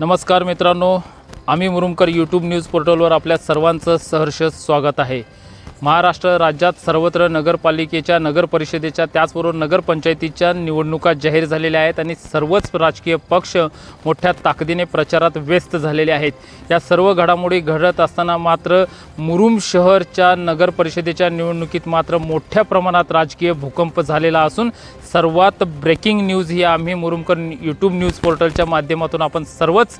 नमस्कार मित्रांनो आम्ही मुरुमकर यूट्यूब न्यूज पोर्टलवर आपल्या सर्वांचं सहर्ष स्वागत आहे. महाराष्ट्र राज्यात सर्वत्र नगरपालिकेच्या नगरपरिषदेच्या त्याचबरोबर नगरपंचायतीच्या निवडणुका जाहीर झालेल्या आहेत आणि सर्वच राजकीय पक्ष मोठ्या ताकदीने प्रचारात व्यस्त झालेले आहेत. या सर्व घडामोडी घडत असताना मात्र मुरुम शहरच्या नगरपरिषदेच्या निवडणुकीत मात्र मोठ्या प्रमाणात राजकीय भूकंप झालेला असून सर्वात ब्रेकिंग न्यूज ही आम्ही मुरुमकर यूट्यूब न्यूज पोर्टलच्या माध्यमातून आपण सर्वच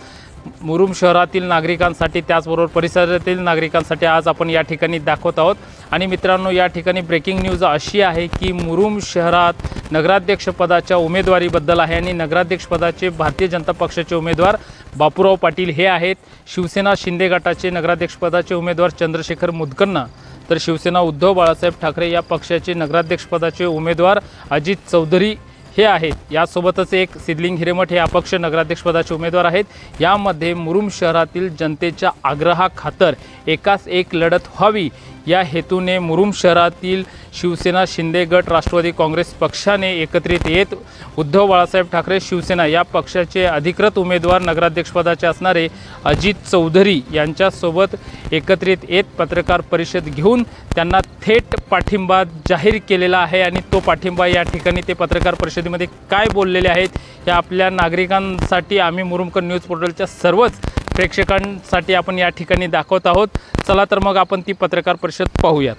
मुरुम शहरातील नागरिकांसाठी त्याचबरोबर परिसरातील नागरिकांसाठी आज आपण या ठिकाणी दाखवत आहोत. आणि मित्रांनो या ठिकाणी ब्रेकिंग न्यूज अशी आहे की मुरुम शहरात नगराध्यक्षपदाच्या उमेदवारीबद्दल आहे आणि नगराध्यक्षपदाचे भारतीय जनता पक्षाचे उमेदवार बापूराव पाटील हे आहेत. शिवसेना शिंदे गटाचे नगराध्यक्षपदाचे उमेदवार चंद्रशेखर मुदकन्ना तर शिवसेना उद्धव बाळासाहेब ठाकरे या पक्षाचे नगराध्यक्षपदाचे उमेदवार अजित चौधरी हे आहेत यासोबतच एक सिद्धलिंग हिरेमठ हे अपक्ष नगराध्यक्षपदाचे उमेदवार आहेत. यामध्ये मुरुम शहरातील जनतेच्या आग्रहाखातर एकास एक लढत व्हावी या हेतूने मुरुम शहरातील शिवसेना शिंदे गट राष्ट्रवादी काँग्रेस पक्षाने एकत्रित येत उद्धव बाळासाहेब ठाकरे शिवसेना या पक्षाचे अधिकृत उमेदवार नगराध्यक्षपदाचे असणारे अजित चौधरी यांच्यासोबत एकत्रित येत पत्रकार परिषद घेऊन त्यांना थेट पाठिंबा जाहीर केलेला आहे आणि तो पाठिंबा या ठिकाणी ते पत्रकार परिषदेमध्ये काय बोललेले आहेत या आपल्या नागरिकांसाठी आम्ही मुरुमकर न्यूज पोर्टलच्या सर्वच प्रेक्षकांसाठी आपण या ठिकाणी दाखवत आहोत. चला तर मग आपण ती पत्रकार परिषद पाहूयात.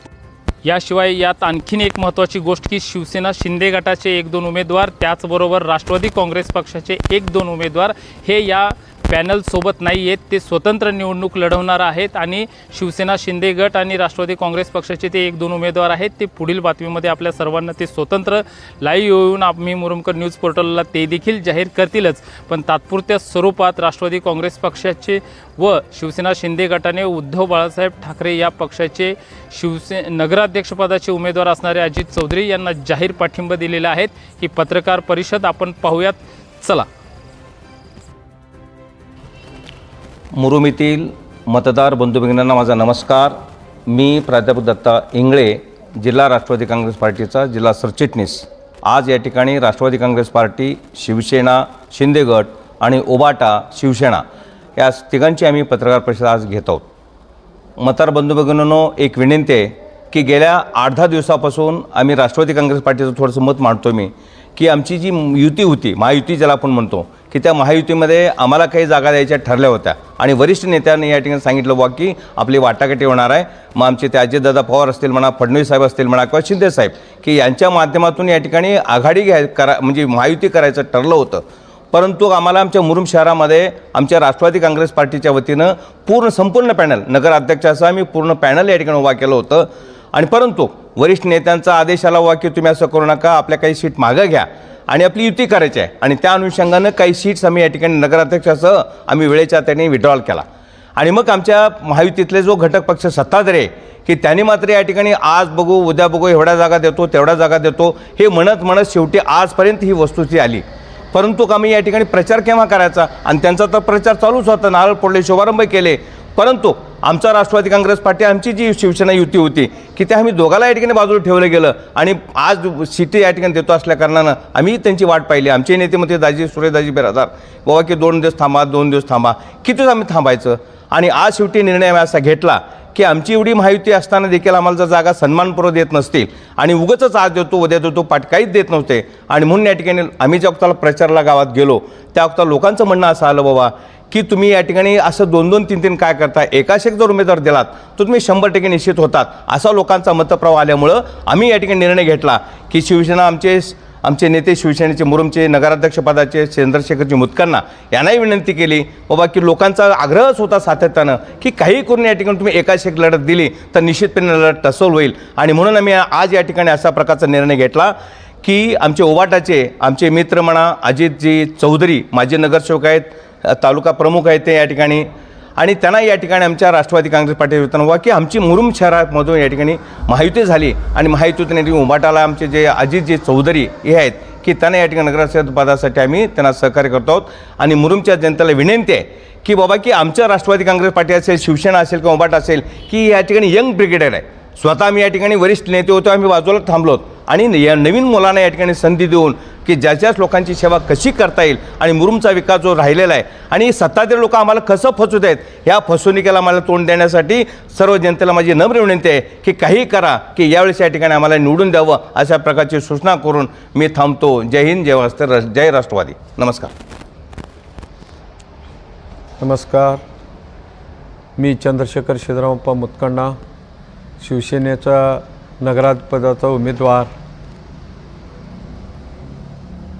याशिवाय यात आणखीन एक महत्त्वाची गोष्ट की शिवसेना शिंदे गटाचे एक दोन उमेदवार त्याचबरोबर राष्ट्रवादी काँग्रेस पक्षाचे एक दोन उमेदवार हे या पॅनलसोबत नाही आहेत ते स्वतंत्र निवडणूक लढवणार आहेत आणि शिवसेना शिंदे गट आणि राष्ट्रवादी काँग्रेस पक्षाचे ते एक दोन उमेदवार आहेत. ते पुढील बातमीमध्ये आपल्या सर्वांना ते स्वतंत्र लाईव्ह येऊन आम्ही मुरुमकर न्यूज पोर्टलला ते देखील जाहीर करतीलच. पण तात्पुरत्या स्वरूपात राष्ट्रवादी काँग्रेस पक्षाचे व शिवसेना शिंदे गटाने उद्धव बाळासाहेब ठाकरे या पक्षाचे शिवसे नगराध्यक्षपदाचे उमेदवार असणारे अजित चौधरी यांना जाहीर पाठिंबा दिलेला आहे. ही पत्रकार परिषद आपण पाहूयात. चला. मुरुमीतील मतदार बंधुभगिनींना माझा नमस्कार. मी प्राध्यापक दत्ता इंगळे जिल्हा राष्ट्रवादी काँग्रेस पार्टीचा जिल्हा सरचिटणीस. आज या ठिकाणी राष्ट्रवादी काँग्रेस पार्टी शिवसेना शिंदे गट आणि ओबाटा शिवसेना या तिघांची आम्ही पत्रकार परिषद आज घेत आहोत. मतदार बंधुभगिनींनो एक विनंती आहे की गेल्या आठ दहा दिवसापासून आम्ही राष्ट्रवादी काँग्रेस पार्टीचं थोडंसं मत मांडतो मी. की आमची जी युती होती महायुती ज्याला आपण म्हणतो की त्या महायुतीमध्ये आम्हाला काही जागा द्यायच्या ठरल्या होत्या. आणि वरिष्ठ नेत्यांनी या ठिकाणी सांगितलं बा की आपली वाटाघाटी होणार आहे. मग आमचे ते अजितदादा पवार असतील म्हणा फडणवीस साहेब असतील म्हणा किंवा शिंदे साहेब की यांच्या माध्यमातून या ठिकाणी आघाडी घ्याय करा म्हणजे महायुती करायचं ठरलं होतं. परंतु आम्हाला आमच्या मुरुम शहरामध्ये आमच्या राष्ट्रवादी काँग्रेस पार्टीच्या वतीनं पूर्ण संपूर्ण पॅनल नगराध्यक्षाचं आम्ही पूर्ण पॅनल या ठिकाणी उभा केलं होतं. आणि परंतु वरिष्ठ नेत्यांचा आदेश आला हुआ की तुम्ही असं करू नका आपल्या काही सीट मागं घ्या. आणि आपली युती करायची आहे. आणि त्या अनुषंगानं काही सीट्स आम्ही या ठिकाणी नगराध्यक्षासह आम्ही वेळेच्या त्यांनी विड्रॉल केला. आणि मग आमच्या महायुतीतले जो घटक पक्ष सत्ताधारी आहे की त्यांनी मात्र या ठिकाणी आज बघू उद्या बघू एवढ्या जागा देतो तेवढ्या जागा देतो हे म्हणत म्हणत शेवटी आजपर्यंत ही वस्तुस्थिती आली. परंतु आम्ही या ठिकाणी प्रचार केव्हा करायचा? आणि त्यांचा तर प्रचार चालूच होता. नारळ पडले शुभारंभ केले. परंतु आमचा राष्ट्रवादी काँग्रेस पार्टी आमची जी शिवसेना युती होती की ते आम्ही दोघाला या ठिकाणी बाजूला ठेवलं गेलं. आणि आज सिटी या ठिकाणी देतो असल्या कारणानं आम्ही त्यांची वाट पाहिली. आमचे नेते म्हणते दाजी सुरेशदाजी बिरादार. बाबा की दोन दिवस थांबा दोन दिवस थांबा. कितीच आम्ही थांबायचं? आणि आज शेवटी निर्णय आम्ही असा घेतला की आमची एवढी माहिती असताना देखील आम्हाला जर जागा सन्मानपूर्व देत नसतील आणि उगतच आज देतो उद्या देतो पाठ काहीच देत नव्हते. आणि म्हणून या ठिकाणी आम्ही ज्या वक्ताला प्रचाराला गावात गेलो त्या वक्ता लोकांचं म्हणणं असं आलं बाबा की तुम्ही या ठिकाणी असं दोन दोन तीन तीन काय करता एकाशे एक जर उमेदवार दिलात तर तुम्ही शंभर टक्के निश्चित होतात. असा लोकांचा मतप्रवाह आल्यामुळं आम्ही या ठिकाणी निर्णय घेतला की शिवसेना आमचे आमचे नेते शिवसेनेचे मुरुमचे नगराध्यक्षपदाचे चंद्रशेखरजी मुतकांना यांनाही विनंती केली बाबा की लोकांचा आग्रहच होता सातत्यानं की काही करून या ठिकाणी तुम्ही एकाच एक लढत दिली तर निश्चितपणे लढत टसोल होईल. आणि म्हणून आम्ही आज या ठिकाणी असा प्रकारचा निर्णय घेतला की आमचे ओवाटाचे आमचे मित्र म्हणा अजितजी चौधरी माजी नगरसेवक आहेत तालुका प्रमुख आहेत ते या ठिकाणी आणि त्यांना या ठिकाणी आमच्या राष्ट्रवादी काँग्रेस पार्टी वतीनं वा की आमची मुरुम शहरामधून या ठिकाणी महायुती झाली आणि महायुतीतून या ठिकाणी उभाटाला आमचे जे अजितजी चौधरी हे आहेत की त्यांना या ठिकाणी नगराध्यक्ष पदासाठी आम्ही त्यांना सहकार्य करतो आहोत. आणि मुरुमच्या जनतेला विनंती आहे की बाबा की आमच्या राष्ट्रवादी काँग्रेस पार्टी असेल शिवसेना असेल किंवा उभाट असेल की या ठिकाणी यंग ब्रिगेडर आहे. स्वतः आम्ही या ठिकाणी वरिष्ठ नेते होतो आम्ही बाजूला थांबलो आणि या नवीन मुलांना या ठिकाणी संधी देऊन की ज्याच्याच लोकांची सेवा कशी करता येईल आणि मुरुमचा विकास जो राहिलेला आहे आणि सत्ताधारी लोक आम्हाला कसं फसवत आहेत ह्या फसवणुकीला मला तोंड देण्यासाठी सर्व जनतेला माझी नम्र विनंती आहे की काही करा की यावेळेस या ठिकाणी आम्हाला निवडून द्यावं अशा प्रकारची सूचना करून मी थांबतो. जय हिंद जय वास्त जय राष्ट्रवादी. नमस्कार. नमस्कार. मी चंद्रशेखर शिवरामप्पा मुतकंडा शिवसेनेचा नगराध्यपदाचा उमेदवार.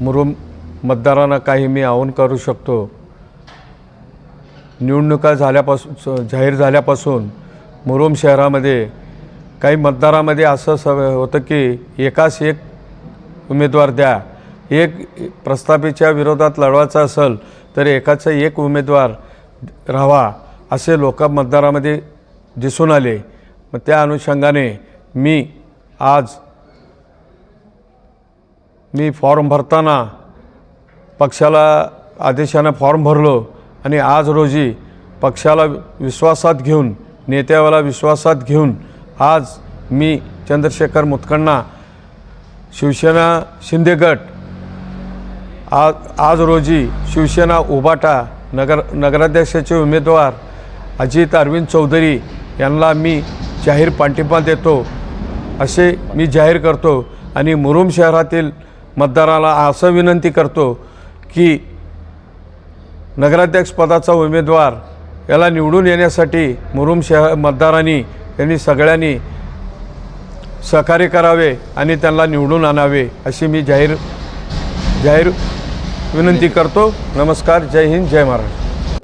मुरुम मतदारांना काही मी आवाहन करू शकतो. निवडणुका झाल्यापासून जाहीर झाल्यापासून मुरुम शहरामध्ये काही मतदारामध्ये असं स होतं की एकास एक उमेदवार द्या. एक प्रस्तापितच्या विरोधात लढवायचा असेल तर एकाचा एक उमेदवार राहावा असे लोक मतदारामध्ये दिसून आले. मग त्या अनुषंगाने मी आज मी फॉर्म भरताना पक्षाला आदेशानं फॉर्म भरलो आणि आज रोजी पक्षाला विश्वासात घेऊन नेत्याला विश्वासात घेऊन आज मी चंद्रशेखर मुतकण्णा शिवसेना शिंदे गट आज आज रोजी शिवसेना उबाटा नगर नगराध्यक्षाचे उमेदवार अजित अरविंद चौधरी यांना मी जाहीर पाठिंबा देतो असे मी जाहीर करतो. आणि मुरुम शहरातील मतदाराला असं विनंती करतो की नगराध्यक्षपदाचा उमेदवार याला निवडून येण्यासाठी मुरुम शहर मतदारांनी यांनी सगळ्यांनी सहकार्य करावे आणि त्यांना निवडून आणावे अशी मी जाहीर जाहीर विनंती करतो. नमस्कार जय हिंद जय महाराष्ट्र.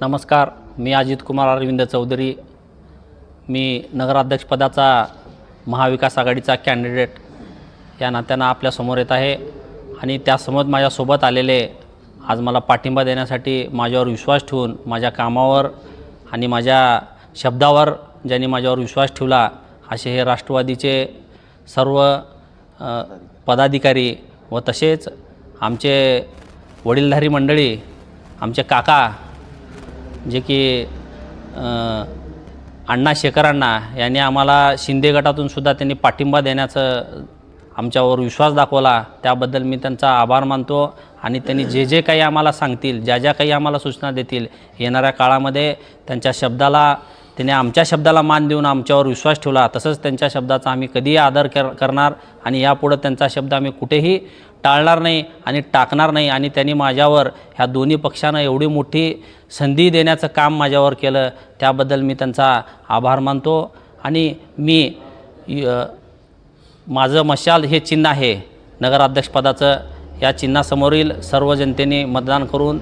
नमस्कार मी अजित कुमार अरविंद चौधरी. मी नगराध्यक्षपदाचा महाविकास आघाडीचा कॅन्डिडेट या नात्यानं आपल्यासमोर येत आहे. आणि त्यासमोर माझ्यासोबत आलेले आज मला पाठिंबा देण्यासाठी माझ्यावर विश्वास ठेवून माझ्या कामावर आणि माझ्या शब्दावर ज्यांनी माझ्यावर विश्वास ठेवला असे हे राष्ट्रवादीचे सर्व पदाधिकारी व तसेच आमचे वडीलधारी मंडळी आमचे काका जे की अण्णा शेखर अण्णा यांनी आम्हाला शिंदे गटातून सुद्धा त्यांनी पाठिंबा देण्याचं आमच्यावर विश्वास दाखवला. त्याबद्दल मी त्यांचा आभार मानतो आणि त्यांनी जे जे काही आम्हाला सांगतील ज्या ज्या काही आम्हाला सूचना देतील येणाऱ्या काळामध्ये त्यांच्या शब्दाला त्याने आमच्या शब्दाला मान देऊन आमच्यावर विश्वास ठेवला. तसंच त्यांच्या शब्दाचा आम्ही कधीही आदर कर करणार आणि यापुढं त्यांचा शब्द आम्ही कुठेही टाळणार नाही आणि टाकणार नाही आणि त्यांनी माझ्यावर ह्या दोन्ही पक्षानं एवढी मोठी संधी देण्याचं काम माझ्यावर केलं. त्याबद्दल मी त्यांचा आभार मानतो आणि मी य- माझं मशाल हे चिन्ह आहे. नगराध्यक्षपदाचं या चिन्हासमोरील सर्व जनतेने मतदान करून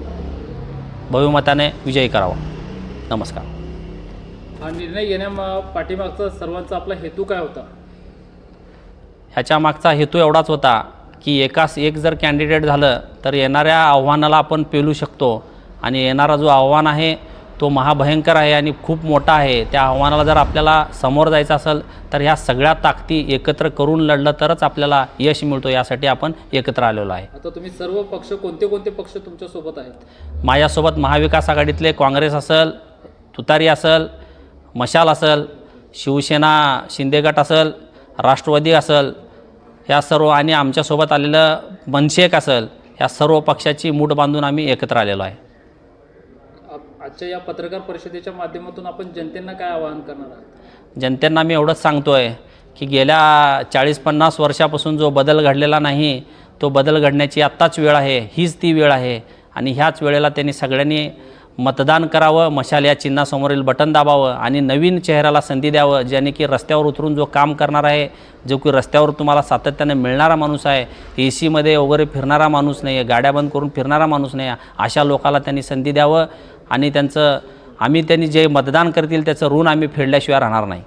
बहुमताने विजयी करावा. नमस्कार. हा निर्णय घेण्या पाठीमागचा सर्वांचा आपला हेतू काय होता? ह्याच्या मागचा हेतू एवढाच होता की एकास एक जर कॅन्डिडेट झालं तर येणाऱ्या आव्हानाला आपण पेलू शकतो. आणि येणारा जो आव्हान आहे तो महाभयंकर आहे आणि खूप मोठा आहे. त्या आव्हानाला जर आपल्याला समोर जायचं असेल तर ह्या सगळ्या ताकदी एकत्र करून लढलं तरच आपल्याला यश मिळतो यासाठी आपण एकत्र आलेलो आहे. आता तुम्ही सर्व पक्ष कोणते कोणते पक्ष तुमच्यासोबत आहेत? माझ्यासोबत महाविकास आघाडीतले काँग्रेस असेल तुतारी असेल मशाल असेल शिवसेना शिंदे गट असेल राष्ट्रवादी असेल या सर्व आणि आमच्यासोबत आलेलं मनशेक असेल या सर्व पक्षाची मूठ बांधून आम्ही एकत्र आलेलो आहे. आजच्या या पत्रकार परिषदेच्या माध्यमातून आपण जनतेला काय आवाहन करणार आहात? जनतेंना मी एवढंच सांगतो आहे की गेल्या चाळीस पन्नास वर्षापासून जो बदल घडलेला नाही तो बदल घडण्याची आत्ताच वेळ आहे हीच ती वेळ आहे. आणि ह्याच वेळेला त्यांनी सगळ्यांनी मतदान करावं मशाल या चिन्हासमोरील बटन दाबावं आणि नवीन चेहऱ्याला संधी द्यावं ज्याने की रस्त्यावर उतरून जो काम करणार आहे जो की रस्त्यावर तुम्हाला सातत्याने मिळणारा माणूस आहे ए सीमध्ये वगैरे फिरणारा माणूस नाही आहे गाड्या बंद करून फिरणारा माणूस नाही आहे अशा लोकाला त्यांनी संधी द्यावं. आणि त्यांचं आम्ही त्यांनी जे मतदान करतील त्याचं ऋण आम्ही फेडल्याशिवाय राहणार नाही.